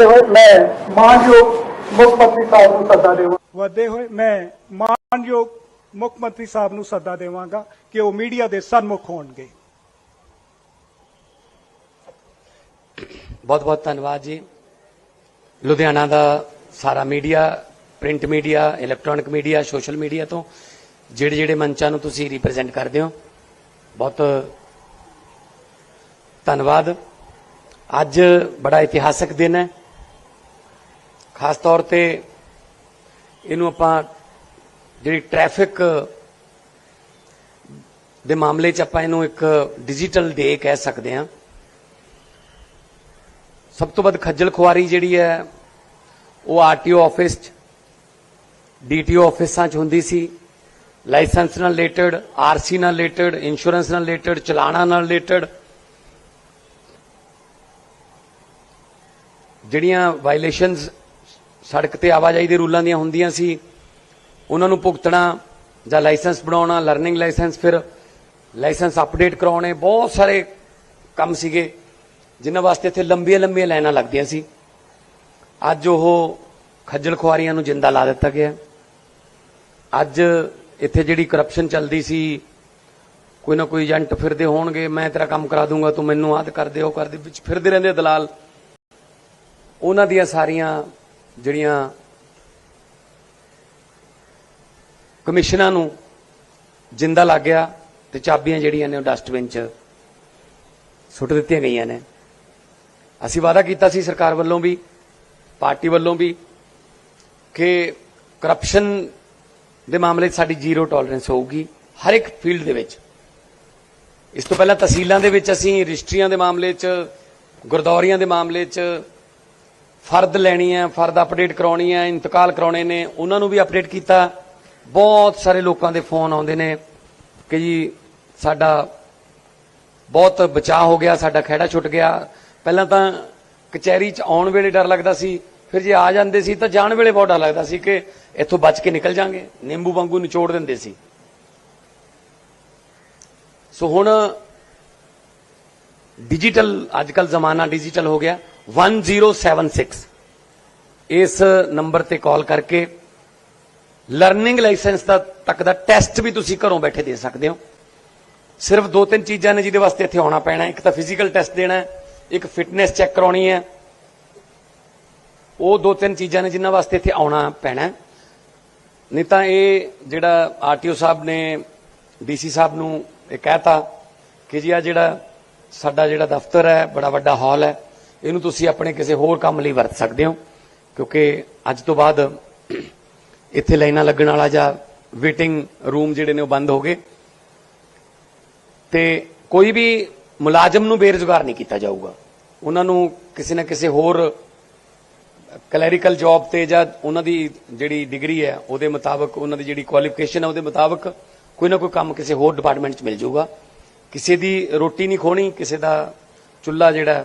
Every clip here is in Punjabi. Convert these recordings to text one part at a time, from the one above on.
ਮੈਂ ਮਾਨਯੋਗ ਮੁੱਖ ਮੰਤਰੀ ਸਾਹਿਬ ਨੂੰ ਸੱਦਾ ਦੇਵਾਂ ਵਧਦੇ ਹੋਏ ਮੈਂ ਮਾਨਯੋਗ ਮੁੱਖ ਮੰਤਰੀ ਸਾਹਿਬ ਨੂੰ ਸੱਦਾ ਦੇਵਾਂਗਾ ਕਿ ਉਹ ਮੀਡੀਆ ਦੇ ਸਨਮੁਖ ਹੋਣਗੇ। ਬਹੁਤ ਬਹੁਤ ਧੰਨਵਾਦ ਜੀ। ਲੁਧਿਆਣਾ ਦਾ ਸਾਰਾ media print media electronic media social media ਤੋਂ ਜਿਹੜੇ ਜਿਹੜੇ ਮੰਚਾਂ ਨੂੰ ਤੁਸੀਂ ਰਿਪਰੈਜ਼ੈਂਟ ਕਰਦੇ ਹੋ ਬਹੁਤ ਧੰਨਵਾਦ। ਅੱਜ ਬੜਾ ਇਤਿਹਾਸਕ ਦਿਨ ਹੈ। ਖਾਸ ਤੌਰ ਤੇ ਇਹਨੂੰ ਆਪਾਂ ਜਿਹੜੀ ਟ੍ਰੈਫਿਕ ਦੇ ਮਾਮਲੇ 'ਚ ਆਪਾਂ ਇਹਨੂੰ ਇੱਕ ਡਿਜੀਟਲ ਡੇ ਕਹਿ ਸਕਦੇ ਹਾਂ। ਸਭ ਤੋਂ ਵੱਧ ਖੱਜਲ ਖੁਆਰੀ ਜਿਹੜੀ ਹੈ, ਉਹ ਆਰਟੀਓ ਆਫਿਸ 'ਚ ਡੀਟੀਓ ਆਫਿਸਾਂ 'ਚ ਹੁੰਦੀ ਸੀ। ਲਾਇਸੈਂਸ ਨਾਲ ਰਿਲੇਟਡ ਆਰਸੀ ਨਾਲ ਰਿਲੇਟਡ ਇੰਸ਼ੋਰੈਂਸ ਨਾਲ ਰਿਲੇਟਡ ਚਲਾਣਾ ਨਾਲ ਰਿਲੇਟਡ ਜਿਹੜੀਆਂ ਵਾਇਲੇਸ਼ਨਸ ਸੜਕ ਤੇ ਆਵਾਜਾਈ ਦੇ ਰੂਲਾਂ ਦੀਆਂ ਹੁੰਦੀਆਂ ਸੀ। ਉਹਨਾਂ ਨੂੰ ਭੁਗਤਣਾ ਜਾਂ ਲਾਇਸੈਂਸ ਬਣਾਉਣਾ ਲਰਨਿੰਗ ਲਾਇਸੈਂਸ ਫਿਰ ਲਾਇਸੈਂਸ ਅਪਡੇਟ ਕਰਾਉਣੇ, ਬਹੁਤ ਸਾਰੇ ਕੰਮ ਸੀਗੇ, ਜਿਨ੍ਹਾਂ ਵਾਸਤੇ ਇੱਥੇ ਲੰਬੀਆਂ ਲੰਬੀਆਂ ਲਾਈਨਾਂ ਲੱਗਦੀਆਂ ਸੀ। ਅੱਜ ਉਹ ਖੱਜਲ ਖੁਆਰੀਆਂ ਨੂੰ ਜਿੰਦਾ ਲਾ ਦਿੱਤਾ ਗਿਆ। ਅੱਜ ਇੱਥੇ ਜਿਹੜੀ ਕਰਪਸ਼ਨ ਚੱਲਦੀ ਸੀ, ਕੋਈ ਨਾ ਕੋਈ ਏਜੰਟ ਫਿਰਦੇ ਹੋਣਗੇ, ਮੈਂ ਤੇਰਾ ਕੰਮ ਕਰਾ ਦੂੰਗਾ, ਤੂੰ ਮੈਨੂੰ ਆਦ ਕਰ ਦੇ, ਉਹ ਕਰ ਦੇ, ਵਿੱਚ ਫਿਰਦੇ ਰਹਿੰਦੇ ਦਲਾਲ। ਉਹਨਾਂ ਦੀਆਂ ਸਾਰੀਆਂ ਜਿਹੜੀਆਂ ਕਮਿਸ਼ਨਾਂ ਨੂੰ ਜਿੰਦਾ ਲੱਗ ਗਿਆ ਤੇ ਚਾਬੀਆਂ ਜਿਹੜੀਆਂ ਨੇ ਉਹ ਡਸਟਬਿਨ 'ਚ ਸੁੱਟ ਦਿੱਤੀਆਂ ਗਈਆਂ ਨੇ। ਅਸੀਂ ਵਾਅਦਾ ਕੀਤਾ ਸੀ ਸਰਕਾਰ ਵੱਲੋਂ ਵੀ, ਪਾਰਟੀ ਵੱਲੋਂ ਵੀ ਕਿ ਕਰਪਸ਼ਨ ਦੇ ਮਾਮਲੇ 'ਚ ਸਾਡੀ ਜ਼ੀਰੋ ਟੋਲਰੈਂਸ ਹੋਊਗੀ ਹਰ ਇੱਕ ਫੀਲਡ ਦੇ ਵਿੱਚ। ਇਸ ਤੋਂ ਪਹਿਲਾਂ ਤਹਿਸੀਲਾਂ ਦੇ ਵਿੱਚ ਅਸੀਂ ਰਜਿਸਟਰੀਆਂ ਦੇ ਮਾਮਲੇ 'ਚ, ਗੁਰਦੌਰੀਆਂ ਦੇ ਮਾਮਲੇ 'ਚ ਫਰਦ ਲੈਣੀ ਹੈ, ਫਰਦ ਅਪਡੇਟ ਕਰਾਉਣੀ ਹੈ, ਇੰਤਕਾਲ ਕਰਾਉਣੇ ਨੇ, ਉਹਨਾਂ ਨੂੰ ਵੀ ਅਪਡੇਟ ਕੀਤਾ। ਬਹੁਤ ਸਾਰੇ ਲੋਕਾਂ ਦੇ ਫੋਨ ਆਉਂਦੇ ਨੇ ਕਿ ਜੀ ਸਾਡਾ ਬਹੁਤ ਬਚਾਅ ਹੋ ਗਿਆ, ਸਾਡਾ ਖਹਿੜਾ ਛੁੱਟ ਗਿਆ। ਪਹਿਲਾਂ ਤਾਂ ਕਚਹਿਰੀ 'ਚ ਆਉਣ ਵੇਲੇ ਡਰ ਲੱਗਦਾ ਸੀ, ਫਿਰ ਜੇ ਆ ਜਾਂਦੇ ਸੀ ਤਾਂ ਜਾਣ ਵੇਲੇ ਬਹੁਤ ਡਰ ਲੱਗਦਾ ਸੀ ਕਿ ਇੱਥੋਂ ਬਚ ਕੇ ਨਿਕਲ ਜਾਾਂਗੇ, ਨਿੰਬੂ ਵਾਂਗੂ ਨਿਚੋੜ ਦਿੰਦੇ ਸੀ। ਸੋ ਹੁਣ ਡਿਜੀਟਲ ਅੱਜਕੱਲ ਜ਼ਮਾਨਾ ਡਿਜੀਟਲ ਹੋ ਗਿਆ। 1076 ਇਸ ਨੰਬਰ ਤੇ ਕਾਲ ਕਰਕੇ ਲਰਨਿੰਗ ਲਾਇਸੈਂਸ ਦਾ ਤੱਕ ਦਾ ਟੈਸਟ ਵੀ ਤੁਸੀਂ ਘਰੋਂ ਬੈਠੇ ਦੇ ਸਕਦੇ ਹੋ। ਸਿਰਫ ਦੋ ਤਿੰਨ ਚੀਜ਼ਾਂ ਨੇ ਜਿਹਦੇ ਵਾਸਤੇ ਇੱਥੇ ਆਉਣਾ ਪੈਣਾ ਇੱਕ ਤਾਂ ਫਿਜ਼ੀਕਲ ਟੈਸਟ ਦੇਣਾ ਇੱਕ ਫਿਟਨੈਸ ਚੈੱਕ ਕਰਾਉਣੀ ਹੈ। ਉਹ ਦੋ ਤਿੰਨ ਚੀਜ਼ਾਂ ਨੇ ਜਿਨ੍ਹਾਂ ਵਾਸਤੇ ਇੱਥੇ ਆਉਣਾ ਪੈਣਾ ਨਹੀਂ ਤਾਂ ਇਹ ਜਿਹੜਾ ਆਰਟੀਓ ਸਾਹਿਬ ਨੇ, ਡੀਸੀ ਸਾਹਿਬ ਨੂੰ ਇਹ ਕਹਿਤਾ ਕਿ ਜੀ ਆ ਜਿਹੜਾ ਸਾਡਾ ਜਿਹੜਾ ਦਫ਼ਤਰ ਹੈ, ਬੜਾ ਵੱਡਾ ਹਾਲ ਹੈ। ਇਹਨੂੰ ਤੁਸੀਂ ਆਪਣੇ ਕਿਸੇ ਹੋਰ ਕੰਮ ਲਈ ਵਰਤ ਸਕਦੇ ਹੋ, ਕਿਉਂਕਿ ਅੱਜ ਤੋਂ ਬਾਅਦ ਇੱਥੇ ਲਾਈਨਾਂ ਲੱਗਣ ਵਾਲਾ ਜਾਂ ਵੇਟਿੰਗ ਰੂਮ ਜਿਹੜੇ ਨੇ ਉਹ ਬੰਦ ਹੋ ਗਏ। ਤੇ ਕੋਈ ਵੀ ਮੁਲਾਜ਼ਮ ਨੂੰ ਬੇਰੁਜ਼ਗਾਰ ਨਹੀਂ ਕੀਤਾ ਜਾਊਗਾ। ਉਹਨਾਂ ਨੂੰ ਕਿਸੇ ਨਾ ਕਿਸੇ ਹੋਰ ਕਲੈਰੀਕਲ ਜੌਬ ਤੇ ਜਾਂ ਉਹਨਾਂ ਦੀ ਜਿਹੜੀ ਡਿਗਰੀ ਹੈ, ਉਹਦੇ ਮੁਤਾਬਕ, ਉਹਨਾਂ ਦੀ ਜਿਹੜੀ ਕੁਆਲੀਫਿਕੇਸ਼ਨ ਹੈ, ਉਹਦੇ ਮੁਤਾਬਕ ਕੋਈ ਨਾ ਕੋਈ ਕੰਮ ਕਿਸੇ ਹੋਰ ਡਿਪਾਰਟਮੈਂਟ 'ਚ ਮਿਲ ਜਾਊਗਾ। ਕਿਸੇ ਦੀ ਰੋਟੀ ਨਹੀਂ ਖੋਣੀ, ਕਿਸੇ ਦਾ ਚੁੱਲ੍ਹਾ ਜਿਹੜਾ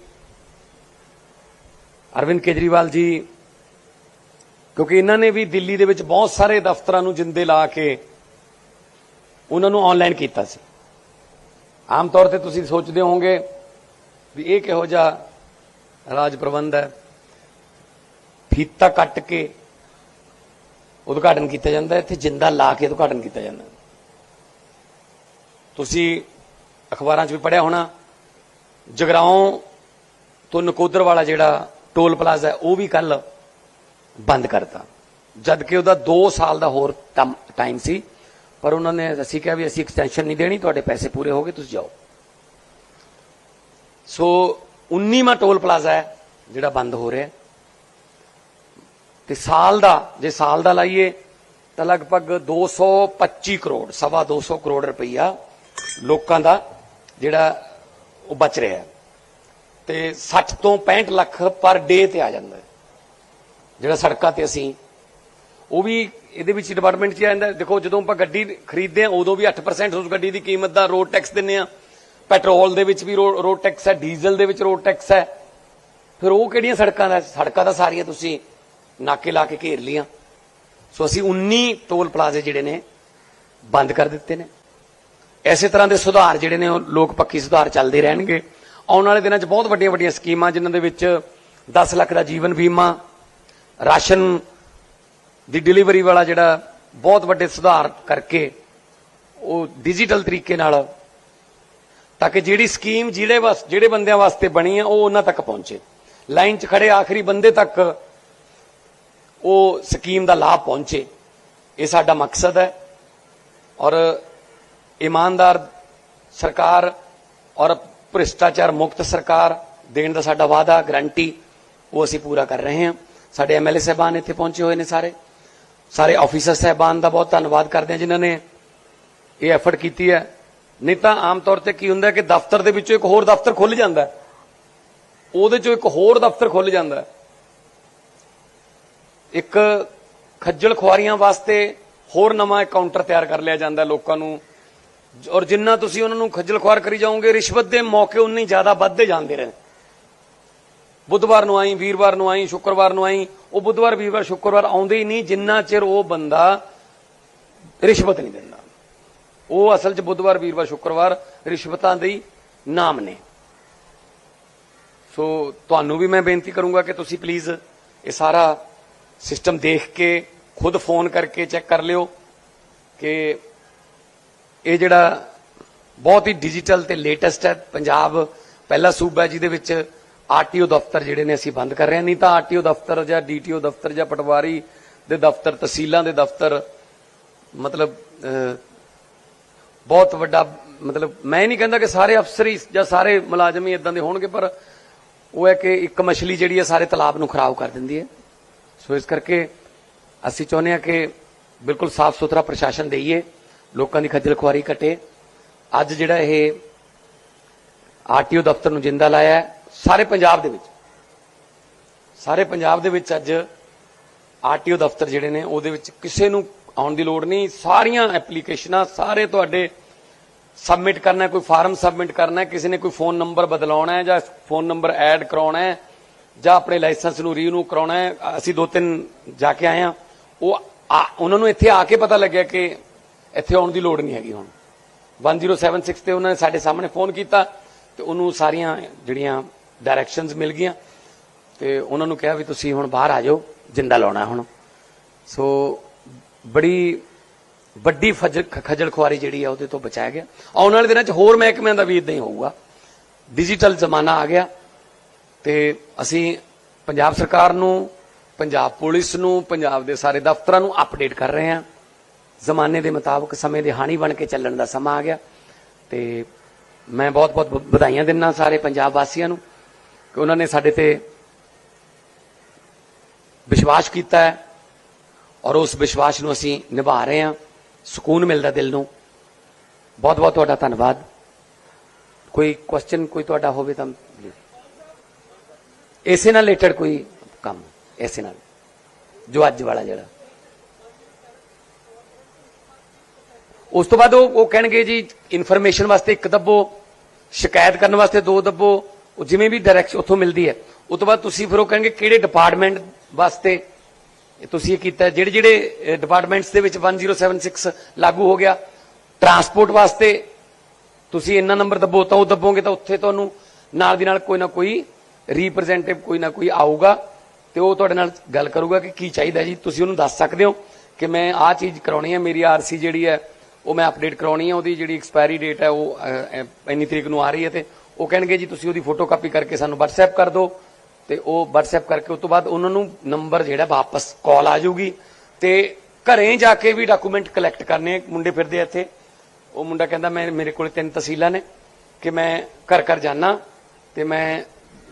ਅਰਵਿੰਦ ਕੇਜਰੀਵਾਲ ਜੀ, ਕਿਉਂਕਿ ਇਹਨਾਂ ਨੇ ਵੀ ਦਿੱਲੀ ਦੇ ਵਿੱਚ ਬਹੁਤ ਸਾਰੇ ਦਫ਼ਤਰਾਂ ਨੂੰ ਜਿੰਦੇ ਲਾ ਕੇ ਉਹਨਾਂ ਨੂੰ ਆਨਲਾਈਨ ਕੀਤਾ ਸੀ। ਆਮ ਤੌਰ ਤੇ ਤੁਸੀਂ ਸੋਚਦੇ ਹੋਵੋਗੇ ਵੀ ਇਹ ਕਿਹੋ ਜਿਹਾ ਰਾਜ ਪ੍ਰਬੰਧ ਹੈ। ਫੀਤਾ ਕੱਟ ਕੇ ਉਦਘਾਟਨ ਕੀਤਾ ਜਾਂਦਾ ਇੱਥੇ ਜਿੰਦਾ ਲਾ ਕੇ ਉਦਘਾਟਨ ਕੀਤਾ ਜਾਂਦਾ ਤੁਸੀਂ ਅਖਬਾਰਾਂ 'ਚ ਵੀ ਪੜਿਆ ਹੋਣਾ, ਜਗਰਾਉਂ ਤੋਂ ਨਕੋਦਰ ਵਾਲਾ ਜਿਹੜਾ ਟੋਲ ਪਲਾਜ਼ਾ ਉਹ ਵੀ ਕੱਲ ਬੰਦ ਕਰਤਾ। ਜਦ ਕਿ ਉਹਦਾ 2 ਸਾਲ ਦਾ ਹੋਰ ਟਾਈਮ ਸੀ, ਪਰ ਉਹਨਾਂ ਨੇ ਅਸੀਂ ਕਿਹਾ ਵੀ ਅਸੀਂ ਐਕਸਟੈਂਸ਼ਨ ਨਹੀਂ ਦੇਣੀ, ਤੁਹਾਡੇ ਪੈਸੇ ਪੂਰੇ ਹੋ ਗਏ, ਤੁਸੀਂ ਜਾਓ। ਸੋ 19ਵਾਂ ਟੋਲ ਪਲਾਜ਼ਾ ਹੈ, ਜਿਹੜਾ ਬੰਦ ਹੋ ਰਿਹਾ ਹੈ। ਤੇ ਸਾਲ ਦਾ, ਜੇ ਸਾਲ ਦਾ ਲਾਈਏ, ਤਾਂ ਲਗਭਗ 225 ਕਰੋੜ, ਸਵਾ 200 ਕਰੋੜ ਰੁਪਈਆ ਲੋਕਾਂ ਦਾ ਜਿਹੜਾ ਉਹ ਬਚ ਰਿਹਾ ਹੈ। ਤੇ 60 ਤੋਂ 65 ਲੱਖ ਪਰ ਡੇ ਤੇ ਆ ਜਾਂਦਾ ਜਿਹੜਾ ਸੜਕਾਂ ਤੇ ਅਸੀਂ, ਉਹ ਵੀ ਇਹਦੇ ਵਿੱਚ ਡਿਪਾਰਟਮੈਂਟ 'ਚ ਆ ਜਾਂਦਾ ਦੇਖੋ, ਜਦੋਂ ਆਪਾਂ ਗੱਡੀ ਖਰੀਦਦੇ ਆ ਉਦੋਂ ਵੀ 8% ਉਸ ਗੱਡੀ ਦੀ ਕੀਮਤ ਦਾ ਰੋਡ ਟੈਕਸ ਦਿੰਨੇ ਆ ਪੈਟਰੋਲ ਦੇ ਵਿੱਚ ਵੀ ਰੋਡ ਟੈਕਸ ਹੈ, ਡੀਜ਼ਲ ਦੇ ਵਿੱਚ ਰੋਡ ਟੈਕਸ ਹੈ। ਫਿਰ ਉਹ ਕਿਹੜੀਆਂ ਸੜਕਾਂ ਦਾ ਸੜਕਾਂ ਦਾ ਸਾਰੀਆਂ ਤੁਸੀਂ ਨਾਕੇ ਲਾ ਕੇ ਘੇਰ ਲੀਆਂ ਸੋ ਅਸੀਂ 19 ਟੋਲ ਪਲਾਜ਼ੇ ਜਿਹੜੇ ਨੇ, ਬੰਦ ਕਰ ਦਿੱਤੇ ਨੇ। ਐਸੇ ਤਰ੍ਹਾਂ ਦੇ ਸੁਧਾਰ ਜਿਹੜੇ ਨੇ, ਉਹ ਲੋਕ ਪੱਕੀ ਸੁਧਾਰ ਚੱਲਦੇ ਰਹਿਣਗੇ। ਆਉਣ ਵਾਲੇ ਦਿਨਾਂ 'ਚ ਬਹੁਤ ਵੱਡੀਆਂ ਵੱਡੀਆਂ ਸਕੀਮਾਂ, ਜਿਨ੍ਹਾਂ ਦੇ ਵਿੱਚ 10 ਲੱਖ ਦਾ ਜੀਵਨ ਬੀਮਾ, ਰਾਸ਼ਨ ਦੀ ਡਿਲੀਵਰੀ ਵਾਲਾ ਜਿਹੜਾ ਬਹੁਤ ਵੱਡੇ ਸੁਧਾਰ ਕਰਕੇ ਉਹ ਡਿਜੀਟਲ ਤਰੀਕੇ ਨਾਲ ਤਾਂ ਕਿ ਜਿਹੜੀ ਸਕੀਮ ਜਿਹੜੇ ਵਾਸ, ਜਿਹੜੇ ਬੰਦਿਆਂ ਵਾਸਤੇ ਬਣੀ ਹੈ ਉਹ ਉਹਨਾਂ ਤੱਕ ਪਹੁੰਚੇ। ਲਾਈਨ 'ਚ ਖੜੇ ਆਖਰੀ ਬੰਦੇ ਤੱਕ ਉਹ ਸਕੀਮ ਦਾ ਲਾਭ ਪਹੁੰਚੇ। ਇਹ ਸਾਡਾ ਮਕਸਦ ਹੈ ਔਰ ਇਮਾਨਦਾਰ ਸਰਕਾਰ ਔਰ ਭ੍ਰਿਸ਼ਟਾਚਾਰ ਮੁਕਤ ਸਰਕਾਰ ਦੇਣ ਦਾ ਸਾਡਾ ਵਾਅਦਾ ਗਰੰਟੀ ਉਹ ਅਸੀਂ ਪੂਰਾ ਕਰ ਰਹੇ ਹਾਂ। ਸਾਡੇ ਐਮਐਲਏ ਸਾਹਿਬਾਨ ਇੱਥੇ ਪਹੁੰਚੇ ਹੋਏ ਨੇ ਸਾਰੇ। ਸਾਰੇ ਆਫੀਸਰ ਸਾਹਿਬਾਨ ਦਾ ਬਹੁਤ ਧੰਨਵਾਦ ਕਰਦੇ ਹਾਂ ਜਿਨ੍ਹਾਂ ਨੇ ਇਹ ਐਫਰਟ ਕੀਤੀ ਹੈ। ਨਹੀਂ ਤਾਂ ਆਮ ਤੌਰ ਤੇ ਕੀ ਹੁੰਦਾ ਕਿ ਦਫ਼ਤਰ ਦੇ ਵਿੱਚੋਂ ਇੱਕ ਹੋਰ ਦਫ਼ਤਰ ਖੁੱਲ ਜਾਂਦਾ ਉਹਦੇ ਚੋਂ ਇੱਕ ਹੋਰ ਦਫ਼ਤਰ ਖੁੱਲ ਜਾਂਦਾ ਇੱਕ ਖੱਜਲ ਖੁਆਰੀਆਂ ਵਾਸਤੇ ਹੋਰ ਨਵਾਂ ਕਾਊਂਟਰ ਤਿਆਰ ਕਰ ਲਿਆ ਜਾਂਦਾ ਲੋਕਾਂ ਨੂੰ। ਔਰ ਜਿੰਨਾ ਤੁਸੀਂ ਉਹਨਾਂ ਨੂੰ ਖੱਜਲ ਖੁਆਰ ਕਰੀ ਜਾਓਗੇ, ਰਿਸ਼ਵਤ ਦੇ ਮੌਕੇ ਉਨੇ ਜ਼ਿਆਦਾ ਵੱਧਦੇ ਜਾਂਦੇ ਰਹੇ ਬੁੱਧਵਾਰ ਨੂੰ ਆਈ, ਵੀਰਵਾਰ ਨੂੰ ਆਈ, ਸ਼ੁੱਕਰਵਾਰ ਨੂੰ ਆਈ, ਉਹ ਬੁੱਧਵਾਰ, ਵੀਰਵਾਰ, ਸ਼ੁੱਕਰਵਾਰ ਆਉਂਦੇ ਹੀ ਨਹੀਂ, ਜਿੰਨਾ ਚਿਰ ਉਹ ਬੰਦਾ ਰਿਸ਼ਵਤ ਨਹੀਂ ਦਿੰਦਾ। ਉਹ ਅਸਲ 'ਚ ਬੁੱਧਵਾਰ, ਵੀਰਵਾਰ, ਸ਼ੁੱਕਰਵਾਰ ਰਿਸ਼ਵਤਾਂ ਦੇ ਨਾਮ ਨੇ। ਸੋ ਤੁਹਾਨੂੰ ਵੀ ਮੈਂ ਬੇਨਤੀ ਕਰੂੰਗਾ ਕਿ ਤੁਸੀਂ ਪਲੀਜ਼ ਇਹ ਸਾਰਾ ਸਿਸਟਮ ਦੇਖ ਕੇ, ਖੁਦ ਫੋਨ ਕਰਕੇ ਚੈੱਕ ਕਰ ਲਿਓ ਕਿ ਇਹ ਜਿਹੜਾ ਬਹੁਤ ਹੀ ਡਿਜੀਟਲ ਤੇ ਲੇਟੈਸਟ ਹੈ, ਪੰਜਾਬ ਪਹਿਲਾ ਸੂਬਾ ਜਿਹਦੇ ਵਿੱਚ ਆਰਟੀਓ ਦਫ਼ਤਰ ਜਿਹੜੇ ਨੇ ਅਸੀਂ ਬੰਦ ਕਰ ਰਹੇ ਹਾਂ। ਨਹੀਂ ਤਾਂ ਆਰਟੀਓ ਦਫ਼ਤਰ ਜਾਂ ਡੀਟੀਓ ਦਫ਼ਤਰ ਜਾਂ ਪਟਵਾਰੀ ਦੇ ਦਫ਼ਤਰ, ਤਹਿਸੀਲਾਂ ਦੇ ਦਫ਼ਤਰ, ਮਤਲਬ ਬਹੁਤ ਵੱਡਾ, ਮਤਲਬ, ਮੈਂ ਨਹੀਂ ਕਹਿੰਦਾ ਕਿ ਸਾਰੇ ਅਫਸਰ ਹੀ ਜਾਂ ਸਾਰੇ ਮੁਲਾਜ਼ਮ ਹੀ ਇਦਾਂ ਦੇ ਹੋਣਗੇ, ਪਰ ਉਹ ਹੈ ਕਿ ਇੱਕ ਮਛਲੀ ਜਿਹੜੀ ਹੈ ਸਾਰੇ ਤਲਾਬ ਨੂੰ ਖਰਾਬ ਕਰ ਦਿੰਦੀ ਹੈ। ਸੋ ਇਸ ਕਰਕੇ ਅਸੀਂ ਚਾਹੁੰਦੇ ਹਾਂ ਕਿ ਬਿਲਕੁਲ ਸਾਫ਼ ਸੁਥਰਾ ਪ੍ਰਸ਼ਾਸਨ ਦੇਈਏ। ਲੋਕਾਂ ਦੀ ਖੱਜਲ ਖੁਆਰੀ ਘਟੇ। ਅੱਜ ਜਿਹੜਾ ਇਹ ਆਰਟੀਓ ਦਫ਼ਤਰ ਨੂੰ ਜਿੰਦਾ ਲਾਇਆ ਸਾਰੇ ਪੰਜਾਬ ਦੇ ਵਿੱਚ। ਸਾਰੇ ਪੰਜਾਬ ਦੇ ਵਿੱਚ ਅੱਜ ਆਰਟੀਓ ਦਫ਼ਤਰ ਜਿਹੜੇ ਨੇ, ਉਹਦੇ ਵਿੱਚ ਕਿਸੇ ਨੂੰ ਆਉਣ ਦੀ ਲੋੜ ਨਹੀਂ। ਸਾਰੀਆਂ ਐਪਲੀਕੇਸ਼ਨਾਂ, ਸਾਰੇ ਤੁਹਾਡੇ ਸਬਮਿਟ ਕਰਨਾ, ਕੋਈ ਫਾਰਮ ਸਬਮਿਟ ਕਰਨਾ, ਕਿਸੇ ਨੇ ਕੋਈ ਫੋਨ ਨੰਬਰ ਬਦਲਾਉਣਾ ਹੈ ਜਾਂ ਫੋਨ ਨੰਬਰ ਐਡ ਕਰਾਉਣਾ ਹੈ, ਜਾਂ ਆਪਣੇ ਲਾਇਸੈਂਸ ਨੂੰ ਰੀਨਿਊ ਕਰਾਉਣਾ ਹੈ। ਅਸੀਂ ਦੋ ਤਿੰਨ ਜਾ ਕੇ ਆਏ ਹਾਂ। ਉਹ ਉਹਨਾਂ ਨੂੰ ਇੱਥੇ ਆ ਕੇ ਪਤਾ ਲੱਗਿਆ ਕਿ ਇੱਥੇ ਆਉਣ ਦੀ ਲੋੜ ਨਹੀਂ ਹੈਗੀ ਹੁਣ। 1076 ਤੇ ਉਹਨਾਂ ਨੇ ਸਾਡੇ ਸਾਹਮਣੇ ਫੋਨ ਕੀਤਾ ਤੇ ਉਹਨੂੰ ਸਾਰੀਆਂ ਜਿਹੜੀਆਂ ਡਾਇਰੈਕਸ਼ਨਸ ਮਿਲ ਗਈਆਂ ਤੇ ਉਹਨਾਂ ਨੂੰ ਕਿਹਾ ਵੀ ਤੁਸੀਂ ਹੁਣ ਬਾਹਰ ਆ ਜਾਓ, ਜਿੰਦਾ ਲਾਉਣਾ ਹੁਣ। ਸੋ ਬੜੀ, ਵੱਡੀ ਫਜਲ ਖਜਲ ਖੁਆਰੀ ਜਿਹੜੀ ਆ ਉਹਦੇ ਤੋਂ ਬਚਾਇਆ ਗਿਆ। ਆਉਣ ਵਾਲੇ ਦਿਨਾਂ 'ਚ ਹੋਰ ਮਹਿਕਮਿਆਂ ਦਾ ਵੀ ਇਦਾਂ ਹੀ ਹੋਊਗਾ। ਡਿਜੀਟਲ ਜ਼ਮਾਨਾ ਆ ਗਿਆ ਤੇ ਅਸੀਂ ਪੰਜਾਬ ਸਰਕਾਰ ਨੂੰ, ਪੰਜਾਬ ਪੁਲਿਸ ਨੂੰ, ਪੰਜਾਬ ਦੇ ਸਾਰੇ ਦਫ਼ਤਰਾਂ ਨੂੰ ਅਪਡੇਟ ਕਰ ਰਹੇ ਹਾਂ। ਜ਼ਮਾਨੇ ਦੇ ਮੁਤਾਬਕ ਸਮੇਂ ਦੇ ਹਾਣੀ ਬਣ ਕੇ ਚੱਲਣ ਦਾ ਸਮਾਂ ਆ ਗਿਆ। ਤੇ ਮੈਂ ਬਹੁਤ ਬਹੁਤ ਵਧਾਈਆਂ ਦਿੰਦਾ ਸਾਰੇ ਪੰਜਾਬ ਵਾਸੀਆਂ ਨੂੰ ਕਿ ਉਹਨਾਂ ਨੇ ਸਾਡੇ ਤੇ ਵਿਸ਼ਵਾਸ ਕੀਤਾ ਹੈ ਔਰ ਉਸ ਵਿਸ਼ਵਾਸ ਨੂੰ ਅਸੀਂ ਨਿਭਾ ਰਹੇ ਹਾਂ। ਸਕੂਨ ਮਿਲਦਾ ਦਿਲ ਨੂੰ। ਬਹੁਤ ਬਹੁਤ ਤੁਹਾਡਾ ਧੰਨਵਾਦ। ਕੋਈ ਕੁਐਸਚਨ ਕੋਈ ਤੁਹਾਡਾ ਹੋਵੇ ਤਾਂ ਇਸੇ ਨਾਲ ਰਿਲੇਟਡ ਕੋਈ ਕੰਮ, ਇਸੇ ਨਾਲ। ਜੋ ਅੱਜ ਵਾਲਾ ਜਿਹੜਾ। ਉਸ ਤੋਂ ਬਾਅਦ ਉਹ ਉਹ ਕਹਿਣਗੇ ਜੀ ਇਨਫੋਰਮੇਸ਼ਨ ਵਾਸਤੇ ਇੱਕ ਦੱਬੋ, ਸ਼ਿਕਾਇਤ ਕਰਨ ਵਾਸਤੇ ਦੋ ਦੱਬੋ, ਉਹ ਜਿਵੇਂ ਵੀ ਡਾਇਰੈਕਸ਼ਨ ਉੱਥੋਂ ਮਿਲਦੀ ਹੈ। ਉਸ ਤੋਂ ਬਾਅਦ ਤੁਸੀਂ ਫਿਰ ਉਹ ਕਹਿਣਗੇ ਕਿਹੜੇ ਡਿਪਾਰਟਮੈਂਟ ਵਾਸਤੇ ਤੁਸੀਂ ਇਹ ਕੀਤਾ ਜਿਹੜੇ ਜਿਹੜੇ ਡਿਪਾਰਟਮੈਂਟਸ ਦੇ ਵਿੱਚ 1076 ਲਾਗੂ ਹੋ ਗਿਆ ਟਰਾਂਸਪੋਰਟ ਵਾਸਤੇ ਤੁਸੀਂ ਇੰਨਾ ਨੰਬਰ ਦੱਬੋ, ਤਾਂ ਉਹ ਦੱਬੋਗੇ ਤਾਂ ਉੱਥੇ ਤੁਹਾਨੂੰ ਨਾਲ ਦੀ ਨਾਲ ਕੋਈ ਨਾ ਕੋਈ ਰਿਪਰੈਜ਼ੈਂਟੇਟਿਵ ਕੋਈ ਨਾ ਕੋਈ ਆਊਗਾ ਤੇ ਉਹ ਤੁਹਾਡੇ ਨਾਲ ਗੱਲ ਕਰੂਗਾ ਕਿ ਕੀ ਚਾਹੀਦਾ ਜੀ। ਤੁਸੀਂ ਉਹਨੂੰ ਦੱਸ ਸਕਦੇ ਹੋ ਕਿ ਮੈਂ ਆਹ ਚੀਜ਼ ਕਰਾਉਣੀ ਹੈ, ਮੇਰੀ ਆਰਸੀ ਜਿਹੜੀ ਹੈ ਉਹ ਮੈਂ ਅਪਡੇਟ ਕਰਾਉਣੀ ਹੈ ਉਹਦੀ ਜਿਹੜੀ ਐਕਸਪਾਇਰੀ ਡੇਟ ਹੈ ਉਹ ਇੰਨੀ ਤਰੀਕ ਨੂੰ ਆ ਰਹੀ ਹੈ ਤੇ ਉਹ ਕਹਿਣਗੇ ਜੀ ਤੁਸੀਂ ਉਹਦੀ ਫੋਟੋ ਕਾਪੀ ਕਰਕੇ ਸਾਨੂੰ WhatsApp ਕਰ ਦਿਓ ਤੇ ਉਹ WhatsApp ਕਰਕੇ ਉਸ ਤੋਂ ਬਾਅਦ ਉਹਨਾਂ ਨੂੰ ਨੰਬਰ ਜਿਹੜਾ ਵਾਪਸ ਕਾਲ ਆ ਜਾਊਗੀ ਤੇ ਘਰੇ ਜਾ ਕੇ ਵੀ ਡਾਕੂਮੈਂਟ ਕਲੈਕਟ ਕਰਨੇ ਮੁੰਡੇ ਫਿਰਦੇ ਇੱਥੇ। ਉਹ ਮੁੰਡਾ ਕਹਿੰਦਾ, ਮੈਂ, ਮੇਰੇ ਕੋਲ ਤਿੰਨ ਤਹਿਸੀਲਾਂ ਨੇ ਕਿ ਮੈਂ ਘਰ ਘਰ ਜਾਣਾ ਤੇ ਮੈਂ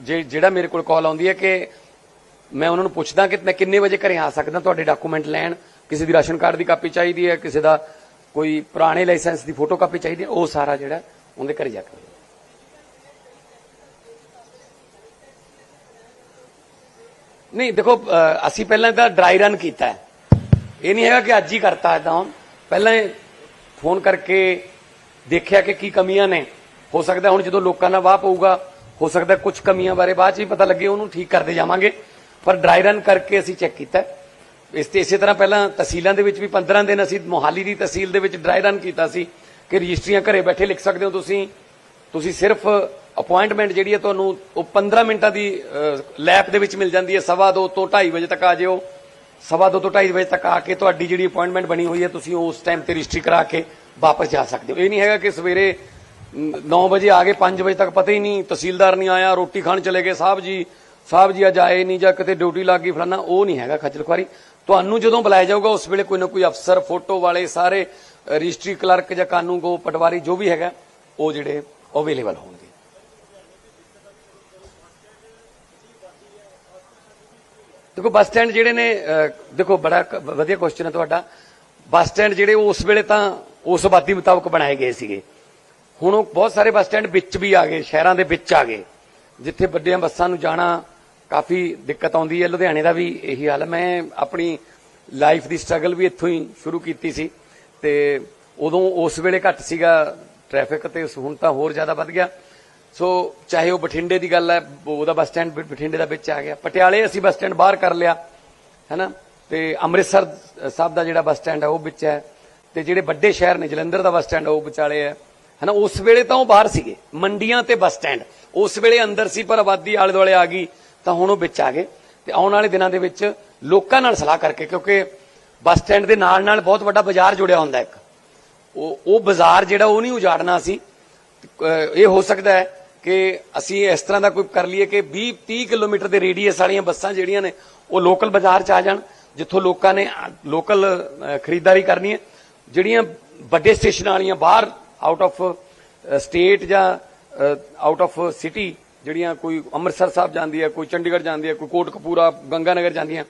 ਜੇ, ਜਿਹੜਾ ਮੇਰੇ ਕੋਲ ਕਾਲ ਆਉਂਦੀ ਹੈ ਕਿ ਮੈਂ ਉਹਨਾਂ ਨੂੰ ਪੁੱਛਦਾ ਕਿ ਮੈਂ ਕਿੰਨੇ ਵਜੇ ਘਰੇ ਆ ਸਕਦਾ ਤੁਹਾਡੇ ਡਾਕੂਮੈਂਟ ਲੈਣ? ਕਿਸੇ ਦੀ ਰਾਸ਼ਨ ਕਾਰਡ ਦੀ ਕਾਪੀ ਚਾਹੀਦੀ ਹੈ, ਕਿਸੇ ਦਾ ਕੋਈ ਪੁਰਾਣੇ ਲਾਇਸੈਂਸ ਦੀ ਫੋਟੋ ਕਾਪੀ ਚਾਹੀਦੀ ਹੈ, ਉਹ ਸਾਰਾ ਜਿਹੜਾ ਉਹਦੇ ਘਰੇ ਜਾ ਕੇ ਨਹੀਂ, ਦੇਖੋ ਅਸੀਂ ਪਹਿਲਾਂ ਤਾਂ ਡਰਾਈ ਰਨ ਕੀਤਾ ਇਹ ਨਹੀਂ ਹੈਗਾ ਕਿ ਅੱਜ ਹੀ ਕਰਤਾ ਇਦਾਂ ਹੁਣ ਪਹਿਲਾਂ ਫੋਨ ਕਰਕੇ ਦੇਖਿਆ ਕਿ ਕੀ ਕਮੀਆਂ ਨੇ। ਹੋ ਸਕਦਾ ਹੁਣ ਜਦੋਂ ਲੋਕਾਂ ਨਾਲ ਵਾਹ ਪਊਗਾ, ਹੋ ਸਕਦਾ ਕੁਝ ਕਮੀਆਂ ਬਾਰੇ ਬਾਅਦ ਚ ਵੀ ਪਤਾ ਲੱਗੇ ਉਹਨੂੰ ਠੀਕ ਕਰਦੇ ਜਾਵਾਂਗੇ। ਪਰ ਡਰਾਈ ਰਨ ਕਰਕੇ ਅਸੀਂ ਚੈੱਕ ਕੀਤਾ ਇਸ ਤੇ ਇਸੇ ਤਰ੍ਹਾਂ ਪਹਿਲਾਂ ਤਹਿਸੀਲਾਂ ਦੇ ਵਿੱਚ ਵੀ 15 ਦਿਨ ਅਸੀਂ ਮੋਹਾਲੀ ਦੀ ਤਹਿਸੀਲ ਦੇ ਵਿੱਚ ਡਰਾਈ ਰਨ ਕੀਤਾ ਸੀ ਕਿ ਰਜਿਸਟਰੀਆਂ ਘਰੇ ਬੈਠੇ ਲਿਖ ਸਕਦੇ ਹੋ ਤੁਸੀਂ। ਤੁਸੀਂ ਸਿਰਫ ਅਪਾਇੰਟਮੈਂਟ ਜਿਹੜੀ ਹੈ ਤੁਹਾਨੂੰ ਉਹ 15 ਮਿੰਟਾਂ ਦੀ ਲੈਬ ਦੇ ਵਿੱਚ ਮਿਲ ਜਾਂਦੀ ਹੈ। ਸਵਾ ਦੋ ਤੋਂ 2:30 ਵਜੇ ਤੱਕ ਆ ਜਿਓ। ਸਵਾ ਦੋ ਤੋਂ 2:30 ਵਜੇ ਤੱਕ ਆ ਕੇ ਤੁਹਾਡੀ ਜਿਹੜੀ ਅਪਾਇੰਟਮੈਂਟ ਬਣੀ ਹੋਈ ਹੈ, ਤੁਸੀਂ ਉਸ ਟਾਈਮ ਤੇ ਰਜਿਸਟਰੀ ਕਰਾ ਕੇ ਵਾਪਸ ਜਾ ਸਕਦੇ ਹੋ। ਇਹ ਨਹੀਂ ਹੈਗਾ ਕਿ ਸਵੇਰੇ 9 ਵਜੇ ਆ ਗਏ 5 ਵਜੇ ਤੱਕ ਪਤਾ ਹੀ ਨਹੀਂ, ਤਹਿਸੀਲਦਾਰ ਨਹੀਂ ਆਇਆ, ਰੋਟੀ ਖਾਣ ਚਲੇ ਗਏ। ਸਾਹਿਬ ਜੀ ਸਾਹਿਬ ਜੀ ਅੱਜ ਆਏ ਨਹੀਂ ਜਾਂ ਕਿਤੇ ਡਿਊਟੀ ਲੱਗ ਗਈ, ਫਲਾਨਾ, ਉਹ ਨਹੀਂ ਹੈਗਾ ਖੱਜਲ ਖੁਆਰੀ। ਤੁਹਾਨੂੰ ਜਦੋਂ ਬੁਲਾਇਆ ਜਾਊਗਾ, ਉਸ ਵੇਲੇ ਕੋਈ ਨਾ ਕੋਈ ਅਫਸਰ, ਫੋਟੋ ਵਾਲੇ, ਸਾਰੇ ਰਜਿਸਟਰੀ ਕਲਰਕ ਜਾਂ ਕਾਨੂੰਗੋ ਪਟਵਾਰੀ ਜੋ ਵੀ ਹੈਗਾ, ਉਹ ਜਿਹੜੇ ਅਵੇਲੇਬਲ ਹੋਣਗੇ। ਦੇਖੋ, ਬੱਸ ਸਟੈਂਡ ਜਿਹੜੇ ਨੇ ਦੇਖੋ, ਬੜਾ ਵਧੀਆ ਕੁਐਸਚਨ ਹੈ ਤੁਹਾਡਾ। ਬੱਸ ਸਟੈਂਡ ਜਿਹੜੇ ਉਸ ਵੇਲੇ ਤਾਂ ਉਸ ਆਬਾਦੀ ਮੁਤਾਬਕ ਬਣਾਏ ਗਏ ਸੀਗੇ। ਹੁਣ ਉਹ ਬਹੁਤ ਸਾਰੇ ਬੱਸ ਸਟੈਂਡ ਵਿੱਚ ਵੀ ਆ ਗਏ, ਸ਼ਹਿਰਾਂ ਦੇ ਵਿੱਚ ਆ ਗਏ, ਜਿੱਥੇ ਵੱਡੀਆਂ ਬੱਸਾਂ ਨੂੰ ਜਾਣਾ ਕਾਫੀ ਦਿੱਕਤ ਆਉਂਦੀ ਹੈ। ਲੁਧਿਆਣੇ ਦਾ ਵੀ ਇਹੀ ਹਾਲ ਹੈ। ਮੈਂ ਆਪਣੀ ਲਾਈਫ ਦੀ ਸਟਰਗਲ ਵੀ ਇੱਥੋਂ ਹੀ ਸ਼ੁਰੂ ਕੀਤੀ ਸੀ ਤੇ ਉਦੋਂ ਉਸ ਵੇਲੇ ਘੱਟ ਸੀਗਾ ਟ੍ਰੈਫਿਕ ਤੇ ਹੁਣ ਤਾਂ ਹੋਰ ਜ਼ਿਆਦਾ ਵੱਧ ਗਿਆ। ਸੋ ਚਾਹੇ ਉਹ ਬਠਿੰਡੇ ਦੀ ਗੱਲ ਹੈ, ਉਹਦਾ ਬੱਸ ਸਟੈਂਡ ਬਠਿੰਡੇ ਦਾ ਵਿੱਚ ਆ ਗਿਆ। ਪਟਿਆਲੇ ਅਸੀਂ ਬੱਸ ਸਟੈਂਡ ਬਾਹਰ ਕਰ ਲਿਆ, ਹੈਨਾ? ਤੇ ਅੰਮ੍ਰਿਤਸਰ ਸਾਹਿਬ ਦਾ ਜਿਹੜਾ ਬੱਸ ਸਟੈਂਡ ਹੈ, ਉਹ ਵਿੱਚ ਹੈ। ਤੇ ਜਿਹੜੇ ਵੱਡੇ ਸ਼ਹਿਰ ਨੇ, ਜਲੰਧਰ ਦਾ ਬੱਸ ਸਟੈਂਡ ਉਹ ਵਿਚਾਲੇ ਹੈ। ਹੈਨਾ? ਉਸ ਵੇਲੇ ਤਾਂ ਉਹ ਬਾਹਰ ਸੀਗੇ। ਮੰਡੀਆਂ ਤੇ ਬੱਸ ਸਟੈਂਡ ਉਸ ਵੇਲੇ ਅੰਦਰ ਸੀ, ਪਰ ਆਬਾਦੀ ਆਲੇ ਦੁਆਲੇ ਆ ਗਈ। ਤਾਂ ਹੁਣ ਉਹ ਵਿੱਚ ਆ ਗਏ ਤੇ ਆਉਣ ਵਾਲੇ ਦਿਨਾਂ ਦੇ ਵਿੱਚ ਲੋਕਾਂ ਨਾਲ ਸਲਾਹ ਕਰਕੇ, ਕਿਉਂਕਿ ਬੱਸ ਸਟੈਂਡ ਦੇ ਨਾਲ ਨਾਲ ਬਹੁਤ ਵੱਡਾ ਬਾਜ਼ਾਰ ਜੁੜਿਆ ਹੁੰਦਾ ਇੱਕ। ਉਹ ਉਹ ਬਾਜ਼ਾਰ ਜਿਹੜਾ ਉਹ ਨਹੀਂ ਉਜਾੜਨਾ ਸੀ। ਇਹ ਹੋ ਸਕਦਾ ਹੈ ਕਿ ਅਸੀਂ ਇਸ ਤਰ੍ਹਾਂ ਦਾ ਕੋਈ ਕਰ ਲਈਏ ਕਿ 20 30 ਕਿਲੋਮੀਟਰ ਦੇ ਰੇਡੀਅਸ ਵਾਲੀਆਂ ਬੱਸਾਂ ਜਿਹੜੀਆਂ ਨੇ, ਉਹ ਲੋਕਲ ਬਾਜ਼ਾਰ ਚ ਆ ਜਾਣ, ਜਿੱਥੋਂ ਲੋਕਾਂ ਨੇ, ਲੋਕਲ ਖਰੀਦਦਾਰੀ ਕਰਨੀ ਹੈ। ਜਿਹੜੀਆਂ ਵੱਡੇ ਸਟੇਸ਼ਨਾਂ ਵਾਲੀਆਂ ਬਾਹਰ ਆਊਟ ਆਫ ਸਟੇਟ ਜਾਂ ਆਊਟ ਆਫ ਸਿਟੀ ਜਿਹੜੀਆਂ ਕੋਈ ਅੰਮ੍ਰਿਤਸਰ ਸਾਹਿਬ ਜਾਂਦੀ ਹੈ, ਕੋਈ ਚੰਡੀਗੜ੍ਹ ਜਾਂਦੀ ਹੈ, ਕੋਈ ਕੋਟਕਪੂਰਾ, ਗੰਗਾਨਗਰ ਜਾਂਦੀਆਂ,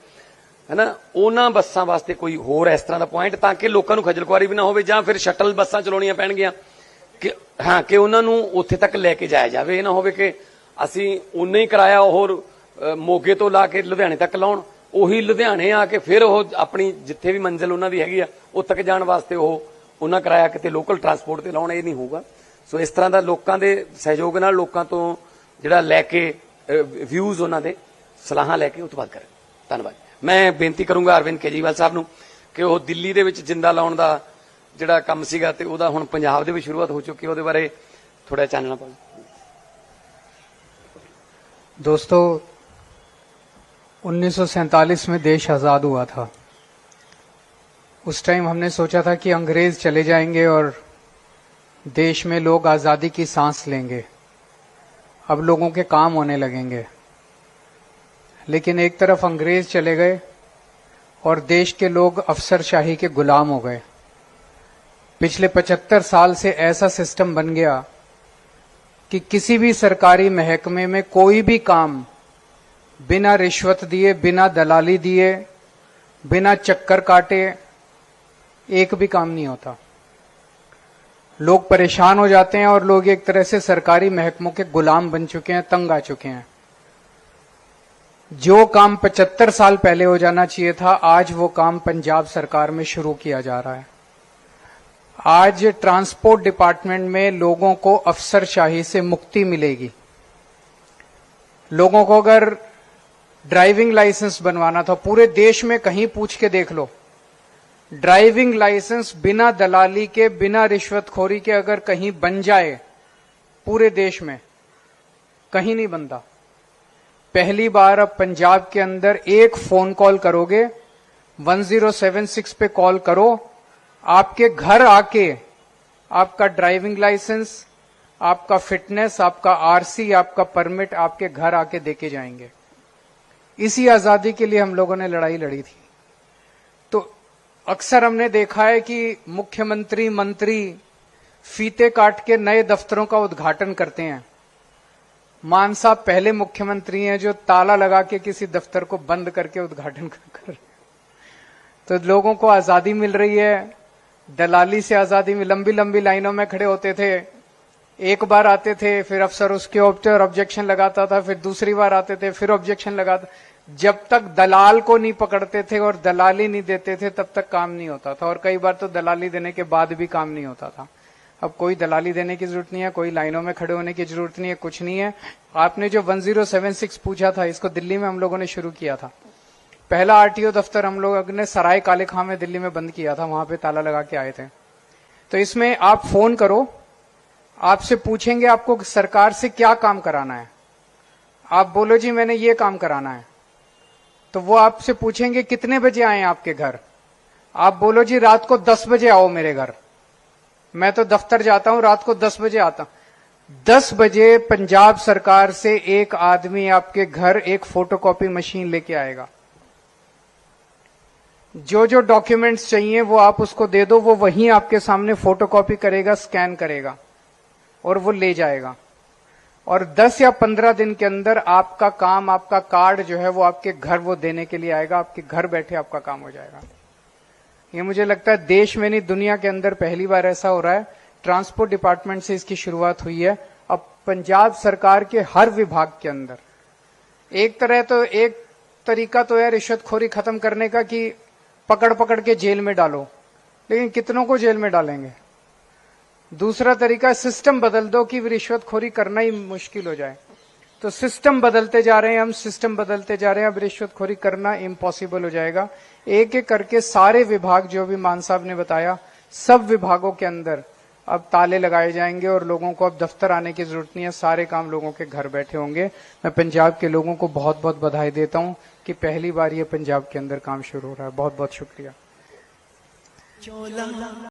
ਹੈਨਾ? ਉਹਨਾਂ ਬੱਸਾਂ ਵਾਸਤੇ ਕੋਈ ਹੋਰ ਇਸ ਤਰ੍ਹਾਂ ਦਾ ਪੁਆਇੰਟ ਤਾਂ ਕਿ ਲੋਕਾਂ ਨੂੰ ਖੱਜਲ ਖੁਆਰੀ ਵੀ ਨਾ ਹੋਵੇ ਜਾਂ ਫਿਰ ਸ਼ਟਲ ਬੱਸਾਂ ਚਲਾਉਣੀਆਂ ਪੈਣਗੀਆਂ। ਕਿ, ਹਾਂ, ਕਿ ਉਹਨਾਂ ਨੂੰ ਉੱਥੇ ਤੱਕ ਲੈ ਕੇ ਜਾਇਆ ਜਾਵੇ, ਇਹ ਨਾ ਹੋਵੇ ਕਿ ਅਸੀਂ ਉਨੇ ਹੀ ਕਿਰਾਇਆ ਹੋਰ ਮੋਗੇ ਤੋਂ ਲਾ ਕੇ ਲੁਧਿਆਣੇ ਤੱਕ ਲਾਉਣ, ਉਹੀ ਲੁਧਿਆਣੇ ਆ ਕੇ ਫਿਰ ਉਹ ਆਪਣੀ ਜਿੱਥੇ ਵੀ ਮੰਜ਼ਿਲ ਉਹਨਾਂ ਦੀ ਹੈਗੀ ਆ, ਉਹ ਤੱਕ ਜਾਣ ਵਾਸਤੇ ਉਹ ਉਹਨਾਂ ਕਿਰਾਇਆ ਕਿਤੇ ਲੋਕਲ ਟਰਾਂਸਪੋਰਟ ਤੇ ਲਾਉਣ, ਇਹ ਨਹੀਂ ਹੋਊਗਾ। ਸੋ ਇਸ ਤਰ੍ਹਾਂ ਦਾ ਲੋਕਾਂ ਦੇ ਸਹਿਯੋਗ ਨਾਲ ਲੋਕਾਂ ਤੋਂ ਜਿਹੜਾ ਲੈ ਕੇ ਵਿਊਜ਼ ਉਹਨਾਂ ਦੇ ਸਲਾਹਾਂ ਲੈ ਕੇ ਉਹ ਤੋਂ ਬਾਅਦ ਕਰਾਂ ਧੰਨਵਾਦ ਮੈਂ ਬੇਨਤੀ ਕਰੂੰਗਾ ਅਰਵਿੰਦ ਕੇਜੀਵਾਲ ਸਾਹਿਬ ਨੂੰ ਕਿ ਉਹ ਦਿੱਲੀ ਦੇ ਵਿੱਚ ਜਿੰਦਾ ਲਾਉਣ ਦਾ ਜਿਹੜਾ ਕੰਮ ਸੀਗਾ ਤੇ ਉਹਦਾ ਹੁਣ ਪੰਜਾਬ ਦੇ ਵਿੱਚ ਸ਼ੁਰੂਆਤ ਹੋ ਚੁੱਕੀ ਹੈ ਉਹਦੇ ਬਾਰੇ ਥੋੜਾ ਚਾਨਣਾ ਪਾਓ दोस्तों 1947 में देश आजाद हुआ था उस टाइम हमने सोचा था कि अंग्रेज चले जाएंगे और देश में लोग आजादी की सांस लेंगे अब लोगों के काम होने लगेंगे। लेकिन एक तरफ़ अंग्रेज़ चले गए और देश के लोग अफसरशाही के गुलाम हो गए। पिछले 75 साल से ऐसा सिस्टम बन गया कि किसी भी सरकारी महकमे में कोई भी काम बिना रिश्वत दिए, बिना दलाली दिए, बिना चक्कर काटे, एक भी काम नहीं होता। लोग परेशान हो जाते हैं और लोग एक तरह से सरकारी महकमों के गुलाम बन चुके हैं, तंग आ चुके हैं। जो काम 75 साल पहले हो जाना चाहिए था, आज वो काम पंजाब सरकार में शुरू किया जा रहा है। आज ट्रांसपोर्ट डिपार्टमेंट में लोगों को अफसरशाही से मुक्ति मिलेगी। लोगों को अगर ड्राइविंग लाइसेंस बनवाना था, पूरे देश में कहीं पूछ के देख लो। ड्राइविंग लाइसेंस बिना दलाली के, बिना रिश्वतखोरी के अगर कहीं बन जाए पूरे देश में, कहीं नहीं बनता। पहली बार अब पंजाब के अंदर एक फ़ोन कॉल करोगे 1076 पे कॉल करो, आपके घर आके आपका ड्राइविंग लाइसेंस, आपका फिटनेस, आपका आरसी, आपका परमिट आपके घर आके देके जाएँगे। इसी आज़ादी के लिए हम लोगों ने लड़ाई लड़ी थी। अक्सर हमने देखा है कि मुख्यमंत्री मंत्री फीते काट के नए दफ्तरों का उद्घाटन करते हैं। मान साहब, पहले मुख्यमंत्री हैं जो ताला लगा के किसी दफ्तर को बंद करके उद्घाटन कर कर तो लोगों को आज़ादी मिल रही है, दलाली से आज़ादी में लंबी लंबी लाइनों में खड़े होते थे। एक बार आते थे, फिर अफसर उसके ऑब्जेक्शन लगाता था, फिर दूसरी बार आते थे, फिर ऑब्जेक्शन लगाता जब तक दलाल को नहीं पकड़ते थे और दलाली नहीं देते थे, तब तक काम नहीं होता था। और कई बार तो दलाली देने के बाद भी काम नहीं होता था। अब कोई दलाली देने की ज़रूरत नहीं है, कोई लाइनों में खड़े होने की ज़रूरत नहीं है, कुछ नहीं है। आपने जो 1076 पूछा था, इसको दिल्ली में हम लोगों ने शुरू किया था। पहला आरटीओ दफ्तर हम लोग ने सराय काले खां में दिल्ली में बंद किया था, वहाँ पे ताला लगा के आए थे। तो इसमें आप फ़ोन करो, आपसे पूछेंगे आपको सरकार से क्या काम कराना है। आप बोलो, जी, मैंने ये काम कराना है। तो वो आपसे पूछेंगे, कितने बजे आए आपके घर? आप बोलो, जी, रात को दस बजे आओ मेरे घर। मैं तो दफ्तर जाता हूँ, रात को दस बजे आता हूँ। दस बजे पंजाब सरकार से एक आदमी आपके घर एक फोटोकॉपी मशीन लेके आएगा। जो जो डॉक्यूमेंट्स चाहिए, वो आप उसको दे दो, वो वहीं आपके सामने फोटोकॉपी करेगा स्कैन करेगा, और वो ले जाएगा। और 10 या 15 दिन के अंदर आपका काम, आपका कार्ड जो है वो आपके घर वो देने के लिए आएगा, आपके घर बैठे आपका काम हो जाएगा। ये मुझे लगता है देश में नहीं, दुनिया के अंदर पहली बार ऐसा हो रहा है। ट्रांसपोर्ट डिपार्टमेंट से इसकी शुरुआत हुई है। अब पंजाब सरकार के हर विभाग के अंदर। एक तरह तो एक तरीका तो है रिश्वतखोरी खत्म करने का कि पकड़ पकड़ के जेल में डालो। लेकिन कितनों को जेल में डालेंगे? दूसरा तरीका सिस्टम बदल दो कि रिश्वतखोरी करना ही मुश्किल हो जाए। तो सिस्टम बदलते जा रहे हैं, हम सिस्टम बदलते जा रहे हैं, अब रिश्वतखोरी करना इम्पॉसिबल हो जाएगा। एक एक करके सारे विभाग, जो भी मान साहब ने बताया, सब विभागों के अंदर अब ताले लगाए जाएँगे और लोगों को अब दफ्तर आने की ज़रूरत नहीं है, सारे काम लोगों के घर बैठे होंगे। मैं पंजाब के लोगों को बहुत बहुत बधाई देता हूँ कि पहली बार ये पंजाब के अंदर काम शुरू हो रहा है। बहुत बहुत शुक्रिया